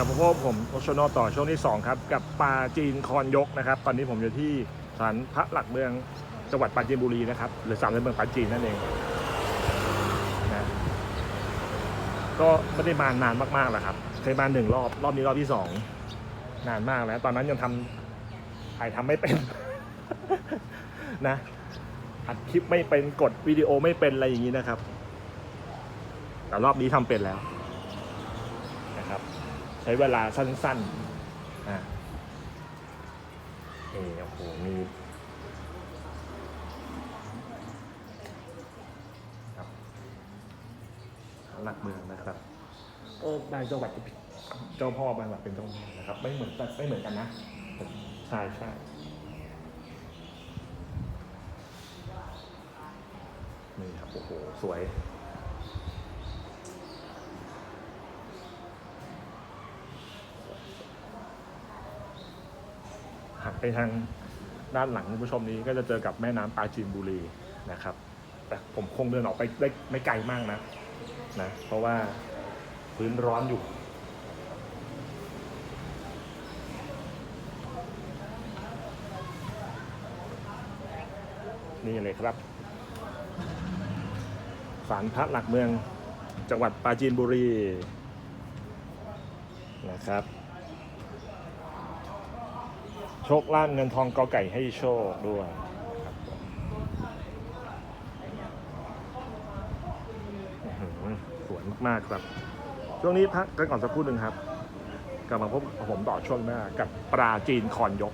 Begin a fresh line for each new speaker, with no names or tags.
กับพวกผมโอชโนต่อช่วงที่ 2 ครับ กับปาจีนคอนยกนะครับ ตอนนี้ผมอยู่ที่ศาลพระหลักเมืองจังหวัดปราจีนบุรีนะครับ หรือศาลหลักเมืองปราจีนนั่นเองนะก็ไม่ได้มานานมากๆแล้วครับ เคยมาหนึ่งรอบรอบนี้รอบที่สองนานมากแล้ว ตอนนั้นยังทำถ่ายทำไม่เป็น นะอัดคลิปไม่เป็นกดวิดีโอไม่เป็นอะไรอย่างนี้นะครับ แต่รอบนี้ทำเป็นแล้วนะครับ ช้เวลาสั้นๆอ่าเออโอ้โหมีครับหลักเมืองนะครับเออบางจังหวัดเจ้าพ่อบางจังหวัดเป็นเจ้าพ่อนะครับ ไม่เหมือนกันไม่เหมือนกันนะ ใช่ใช่นี่ครับโอ้โหสวย หักไปทางด้านหลังคุณผู้ชมนี้ก็จะเจอกับแม่น้ำปราจีนบุรีนะครับ แต่ผมคงเดินออกไปได้ไม่ไกลมากนะนะ เพราะว่าพื้นร้อนอยู่ นี่เลยครับศาลพระหลักเมืองจังหวัดปราจีนบุรีนะครับ ชคลาภเงินทองกอไก่ให้โชคด้วยครับสวยมาก ๆ ครับ ช่วงนี้พักกันก่อนสักครู่หนึ่งครับ กลับมาพบกับผมต่อช่วงหน้ากับปลาจีนคอนยก